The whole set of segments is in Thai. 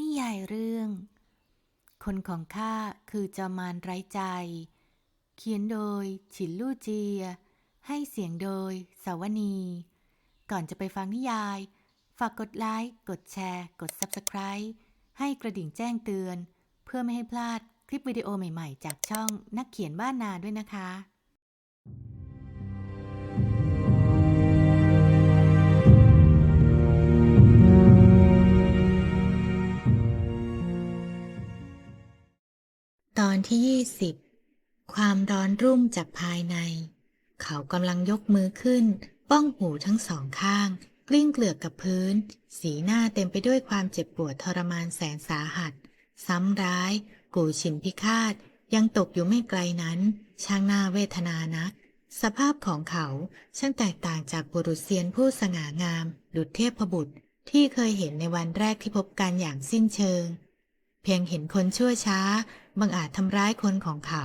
นิยายเรื่อง คนของข้าคือจอมารไร้ใจ เขียนโดย ฉินลู่เจีย ให้เสียงโดย สาวนี ก่อนจะไปฟังนิยาย ฝากกดไลค์กดแชร์ กด Subscribe ให้กระดิ่งแจ้งเตือน เพื่อไม่ให้พลาดคลิปวิดีโอใหม่ ๆ จากช่องนักเขียนบ้านนาด้วยนะคะ ตอนที่20ความร้อนรุ่มจากภายใน เขากำลังยกมือขึ้น ป้องหูทั้งสองข้าง กลิ้งเกลือกกับพื้น สีหน้าเต็มไปด้วยความเจ็บปวดทรมานแสนสาหัส ซ้ำร้าย กูฉินพิฆาต ยังตกอยู่ไม่ไกลนั้น ช่างน่าเวทนานัก สภาพของเขาช่างแตกต่างจากบุรุษเซียนผู้สง่างาม ดุจเทพบุตร ที่เคยเห็นในวันแรกที่พบกันอย่างสิ้นเชิง เพียงเห็นคนชั่วช้า บังอาจทำร้ายคนของเขา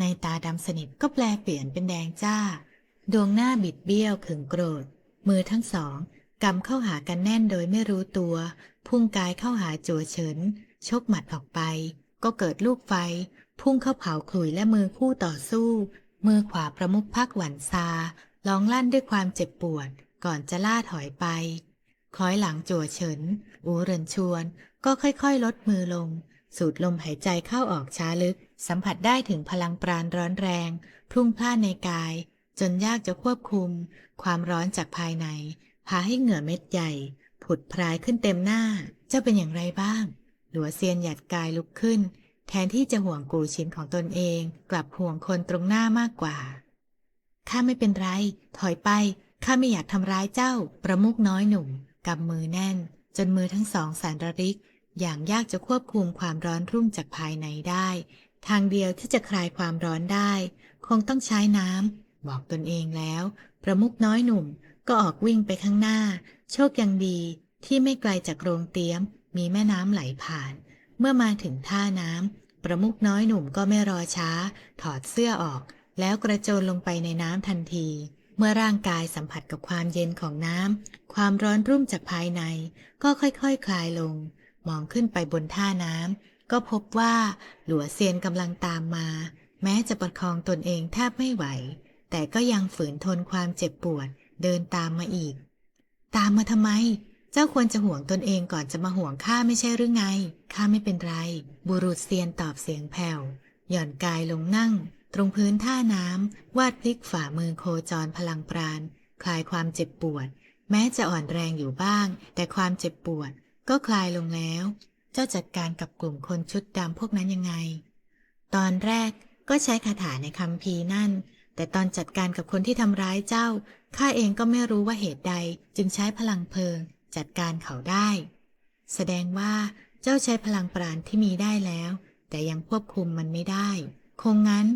ในตาดำสนิทก็แปลเปลี่ยนเป็นแดงจ้า ดวงหน้าบิดเบี้ยวขึงโกรธ มือทั้งสองกำเข้าหากันแน่นโดยไม่รู้ตัว พุ่งกายเข้าหาจัวเฉิน ชกหมัดออกไป ก็เกิดลูกไฟ พุ่งเข้าเผาขลุยและมือคู่ต่อสู้ มือขวาประมุขพักหวันซาร้องลั่นด้วยความเจ็บปวด ก่อนจะล่าถอยไปคล้อยหลังจัวเฉิน อูเรินชวน ก็ค่อยๆ ลดมือลง สูดลมหายใจเข้าออกช้าลึก สัมผัสได้ถึงพลังปราณร้อนแรง พุ่งพล่านในกาย จนยากจะควบคุม ความร้อนจากภายใน พาให้เหงื่อเม็ดใหญ่ ผุดพรายขึ้นเต็มหน้า เจ้าเป็นอย่างไรบ้าง หลัวเซียนหยัดกายลุกขึ้น แทนที่จะห่วงกูชินของตนเอง กลับห่วงคนตรงหน้ามากกว่าข้าไม่เป็นไร ถอยไปข้าไม่อยากทำร้ายเจ้า ประมุกน้อยหนุ่มกำมือแน่น จนมือทั้งสองสานระริก อย่างยากจะควบคุมความร้อนรุ่มจากภายในได้ ทางเดียวที่จะคลายความร้อนได้ คงต้องใช้น้ำบอกตนเองแล้ว ประมุกน้อยหนุ่มก็ออกวิ่งไปข้างหน้า โชคยังดีที่ไม่ไกลจากโรงเตี้ยม มีแม่น้ำไหลผ่าน เมื่อมาถึงท่าน้ำประมุกน้อยหนุ่มก็ไม่รอช้า ถอดเสื้อออก แล้วกระโจนลงไปในน้ำทันที เมื่อร่างกายสัมผัสกับความเย็นของน้ำความร้อนรุ่มจากภายใน ก็ค่อยๆคคลายลง มองขึ้นไปบนท่าน้ำก็พบว่าหลัวเซียนกำลังตามมา แม้จะประคองตนเองแทบไม่ไหว แต่ก็ยังฝืนทนความเจ็บปวดเดินตามมาอีก ตามมาทำไม เจ้าควรจะห่วงตนเองก่อนจะมาห่วงข้าไม่ใช่หรือไงข้าไม่เป็นไร บุรุษเซียนตอบเสียงแผ่วหย่อนกายลงนั่ง ตรงพื้นท่าน้ำวาดพลิกฝ่ามือโคจรพลังปราณคลายความเจ็บปวด แม้จะอ่อนแรงอยู่บ้าง แต่ความเจ็บปวด ก็คลายลงแล้ว เจ้าจัดการกับกลุ่มคนชุดดำพวกนั้นยังไง ตอนแรกก็ใช้คาถาในคำพีนั่น แต่ตอนจัดการกับคนที่ทำร้ายเจ้า ข้าเองก็ไม่รู้ว่าเหตุใดจึงใช้พลังเพลิง จัดการเขาได้ แสดงว่าเจ้าใช้พลังปราณที่มีได้แล้ว แต่ยังควบคุมมันไม่ได้ คงงั้น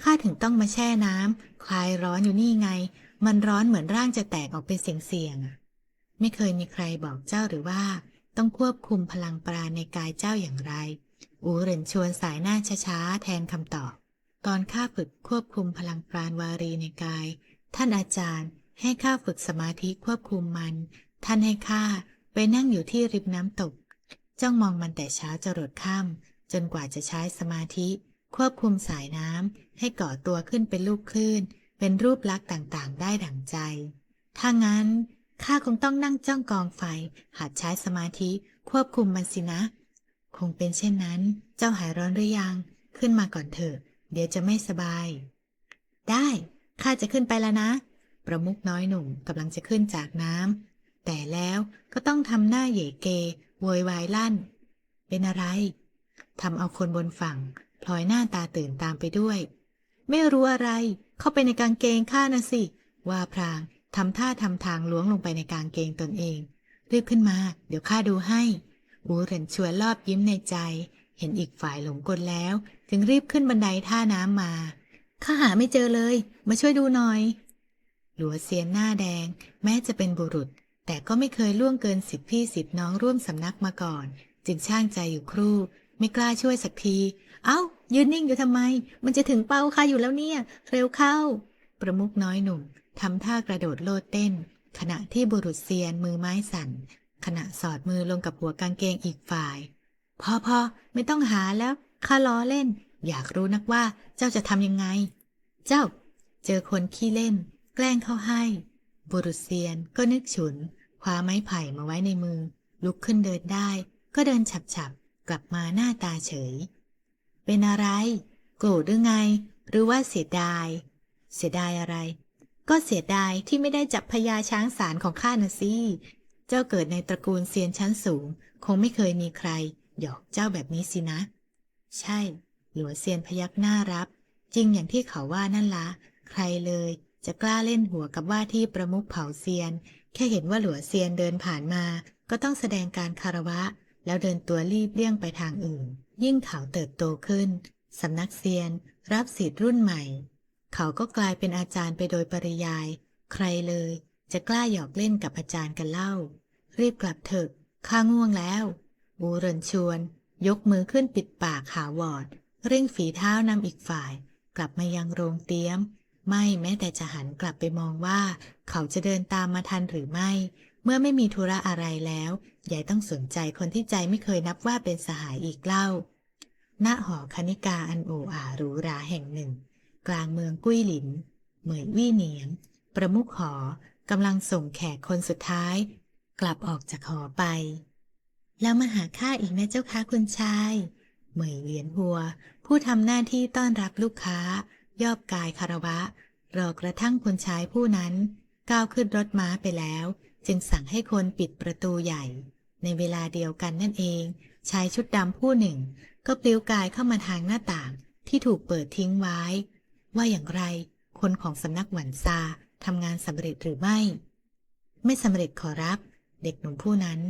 ข้าถึงต้องมาแช่น้ำคลายร้อนอยู่นี่ไง มันร้อนเหมือนร่างจะแตกออกเป็นเสียงๆไม่เคยมีใครบอกเจ้าหรือว่า ต้องควบคุมพลังปราณในกายเจ้าอย่างไร อูเหรินชวนสายหน้าช้าๆแทนคำตอบ ตอนข้าฝึกควบคุมพลังปราณวารีในกาย ท่านอาจารย์ให้ข้าฝึกสมาธิควบคุมมัน ท่านให้ข้าไปนั่งอยู่ที่ริมน้ำตก จ้องมองมันแต่เช้าจรดค่ำจนกว่าจะใช้สมาธิ ควบคุมสายน้ำให้ก่อตัวขึ้นเป็นลูกคลื่น เป็นรูปลักษณ์ต่างๆ ได้ดั่งใจ ถ้างั้น ข้าคงต้องนั่งจ้องกองไฟ หัดใช้สมาธิควบคุมมันสินะ คงเป็นเช่นนั้น เจ้าหายร้อนหรือยัง ขึ้นมาก่อนเถอะ เดี๋ยวจะไม่สบาย ได้ ข้าจะขึ้นไปแล้วนะ ประมุกน้อยหนุ่มกำลังจะขึ้นจากน้ำ แต่แล้วก็ต้องทำหน้าเหย่เกโวยวายลั่น เป็นอะไรทำเอาคนบนฝั่งพลอยหน้าตาตื่นตามไปด้วย ไม่รู้อะไร เข้าไปในกางเกงข้านะสิ ว่าพราง ทำท่าทำทางล้วงลงไปในกางเกงตนเอง รีบขึ้นมา เดี๋ยวข้าดูให้อูเหรินชวนรอบยิ้มในใจ เห็นอีกฝ่ายหลงกลแล้ว จึงรีบขึ้นบันไดท่าน้ำมา ข้าหาไม่เจอเลย มาช่วยดูหน่อย หลัวเซียนหน้าแดง แม้จะเป็นบุรุษ แต่ก็ไม่เคยล่วงเกินสิบพี่สิบน้องร่วมสำนักมาก่อน จึงช่างใจอยู่ครู่ ไม่กล้าช่วยสักที เอ้า ยืนนิ่งอยู่ทำไม มันจะถึงเป้าค่ะอยู่แล้วเนี่ย เร็วเข้า ประมุกน้อยหนุ่ม ทำท่ากระโดดโลดเต้น ขณะที่บุรุษเซียนมือไม้สั่น ขณะสอดมือลงกับหัวกางเกงอีกฝ่าย พอพอไม่ต้องหาแล้วข้าล้อเล่น อยากรู้นักว่าเจ้าจะทำยังไง เจ้า เจอคนขี้เล่น แกล้งเข้าให้ บุรุษเซียนก็นึกฉุนคว้าไม้ไผ่มาไว้ในมือ ลุกขึ้นเดินได้ ก็เดินฉับๆ กลับมาหน้าตาเฉย เป็นอะไร โกรธหรือไง หรือว่าเสียดาย เสียดายอะไร ก็เสียดายที่ไม่ได้จับพญาช้างสารของข้านะสิเจ้าเกิดในตระกูลเซียนชั้นสูง คงไม่เคยมีใครหยอกเจ้าแบบนี้สินะ ใช่ หลัวเซียนพยักหน้ารับ จริงอย่างที่เขาว่านั่นละ ใครเลยจะกล้าเล่นหัวกับว่าที่ประมุขเผ่าเซียน แค่เห็นว่าหลัวเซียนเดินผ่านมา ก็ต้องแสดงการคารวะ แล้วเดินตัวรีบเลี่ยงไปทางอื่น ยิ่งเขาเติบโตขึ้นสำนักเซียน รับสิทธิ์รุ่นใหม่ เขาก็กลายเป็นอาจารย์ไปโดยปริยาย ใครเลย จะกล้าหยอกเล่นกับอาจารย์กันเล่า รีบกลับเถอะข้าง่วงแล้วบูเรนชวน ยกมือขึ้นปิดปากหาวอด เร่งฝีเท้านำอีกฝ่าย กลับมายังโรงเตี้ยม ไม่แม้แต่จะหันกลับไปมองว่า เขาจะเดินตามมาทันหรือไม่ เมื่อไม่มีธุระอะไรแล้วยายต้องสนใจคนที่ใจไม่เคยนับว่าเป็นสหายอีกเล่า ณหอคณิกาอันโออาหรูหราแห่งหนึ่ง กลางเมืองกุ้ยหลิน เหมยวี่เหนียง ประมุขหอกำลังส่งแขกคนสุดท้าย กลับออกจากหอไป แล้วมาหาข้าอีกนะเจ้าค่ะคุณชาย เหมยเหวียนหัว ผู้ทำหน้าที่ต้อนรับลูกค้า ยอบกายคารวะ รอกระทั่งคุณชายผู้นั้น ก้าวขึ้นรถม้าไปแล้ว จึงสั่งให้คนปิดประตูใหญ่ ในเวลาเดียวกันนั่นเอง ชายชุดดำผู้หนึ่ง ก็ปลิวกายเข้ามาทางหน้าต่างที่ถูกเปิดทิ้งไว้ ว่าอย่างไร คนของสำนักหวันซาทำงานสำเร็จหรือไม่ ไม่สำเร็จขอรับ เด็กหนุ่มผู้นั้น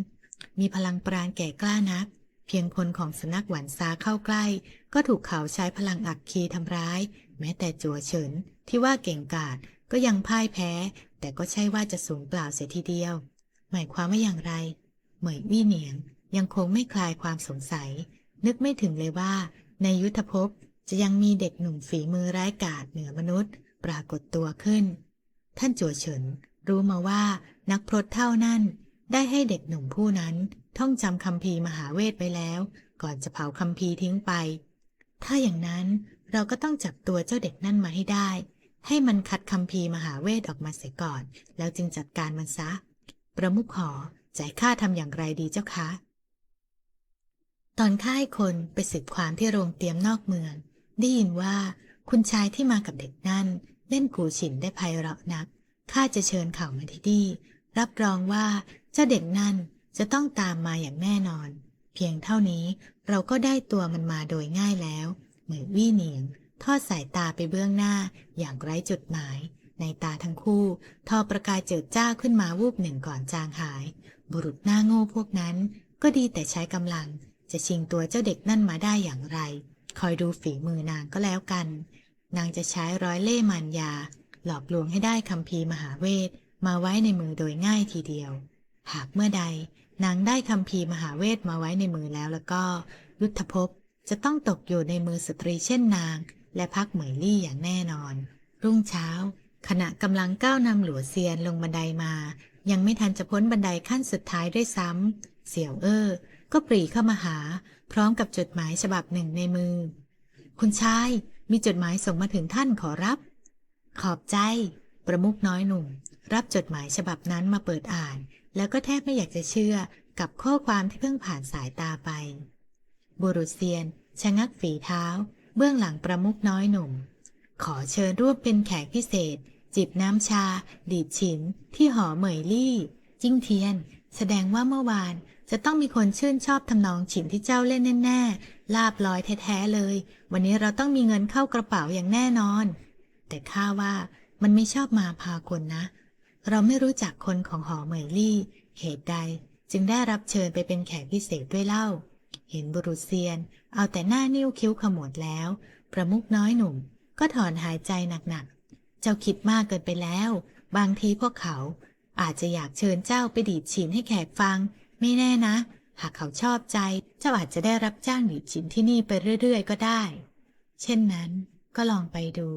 มีพลังปราณแก่กล้านัก เพียงคนของสำนักหวันซาเข้าใกล้ ก็ถูกเขาใช้พลังอักคีทำร้าย แม้แต่จัวเฉินที่ว่าเก่งกาจก็ยังพ่ายแพ้ แต่ก็ใช่ว่าจะสูญเปล่าเสียทีเดียว หมายความว่าอย่างไร เหมยวี่เหนียงยังคงไม่คลายความสงสัย นึกไม่ถึงเลยว่า ในยุทธภพ จะยังมีเด็กหนุ่มฝีมือร้ายกาจเหนือมนุษย์ ปรากฏตัวขึ้น ท่านจัวเฉินรู้มาว่านักพรตเท่านั้น ได้ให้เด็กหนุ่มผู้นั้น ท่องจำคำพีมหาเวทไปแล้ว ก่อนจะเผาคำพีทิ้งไป ถ้าอย่างนั้นเราก็ต้องจับตัวเจ้าเด็กนั่นมาให้ได้ ให้มันคัดคำพีมหาเวทออกมาเสียก่อน แล้วจึงจัดการมันซะ ประมุขหอจ่ายค่าทำอย่างไรดีเจ้าคะ ตอนข้าให้คนไปสืบความที่โรงเตรียมนอกเมือง ได้ยินว่าคุณชายที่มากับเด็กนั่น เล่นกูฉินได้ไพเราะนัก ข้าจะเชิญเขามาที่นี่ รับรองว่าเจ้าเด็กนั่นจะต้องตามมาอย่างแน่นอน เพียงเท่านี้เราก็ได้ตัวมันมาโดยง่ายแล้วเหมือนวี่เหนียง ทอดสายตาไปเบื้องหน้าอย่างไร้จุดหมาย ในตาทั้งคู่ ทอประกายเจิดจ้าขึ้นมาวูบหนึ่งก่อนจางหาย บุรุษหน้าโง่พวกนั้น ก็ดีแต่ใช้กำลัง จะชิงตัวเจ้าเด็กนั่นมาได้อย่างไร คอยดูฝีมือนางก็แล้วกัน นางจะใช้ร้อยเล่มานยา หลอกลวงให้ได้คำพีมหาเวทมาไว้ในมือโดยง่ายทีเดียว หากเมื่อใดนางได้คำพีมหาเวทมาไว้ในมือแล้วแล้วก็ยุทธภพจะต้องตกอยู่ในมือสตรีเช่นนาง และพักเหมยลี่อย่างแน่นอน รุ่งเช้า ขณะกำลังก้าวนำหลัวเซียนลงบันไดมา ยังไม่ทันจะพ้นบันไดขั้นสุดท้ายด้วยซ้ำเสี่ยวเอ้อ ก็ปรีเข้ามาหา พร้อมกับจดหมายฉบับหนึ่งในมือ คุณชายมีจดหมายส่งมาถึงท่านขอรับ ขอบใจ ประมุขน้อยหนุ่ม รับจดหมายฉบับนั้นมาเปิดอ่าน แล้วก็แทบไม่อยากจะเชื่อกับข้อความที่เพิ่งผ่านสายตาไป บุรุษเซียน ชะงักฝีเท้า เบื้องหลังประมุขน้อยหนุ่ม ขอเชิญร่วมเป็นแขกพิเศษ จิบน้ำชา ดีดฉิน ที่หอเหมยลี่ จิ้งเทียน แสดงว่าเมื่อวานจะต้องมีคนชื่นชอบทำนองฉินที่เจ้าเล่นแน่ๆ ลาบลอยแท้ๆเลย วันนี้เราต้องมีเงินเข้ากระเป๋าอย่างแน่นอน แต่ข้าว่ามันไม่ชอบมาพาคนนะ เราไม่รู้จักคนของหอเหมยลี่ เหตุใดจึงได้รับเชิญไปเป็นแขกพิเศษด้วยเล่า เห็นบุรุษเซียน เอาแต่หน้านิ้วคิ้วขมวดแล้ว ประมุขน้อยหนุ่ม ก็ถอนหายใจหนักๆ เจ้าคิดมากเกินไปแล้ว บางทีพวกเขา อาจจะอยากเชิญเจ้าไปดีดฉินให้แขกฟัง ไม่แน่นะ หากเขาชอบใจ เจ้าอาจจะได้รับจ้างดีดฉินที่นี่ไปเรื่อย ๆ ก็ได้ เช่นนั้นก็ลองไปดู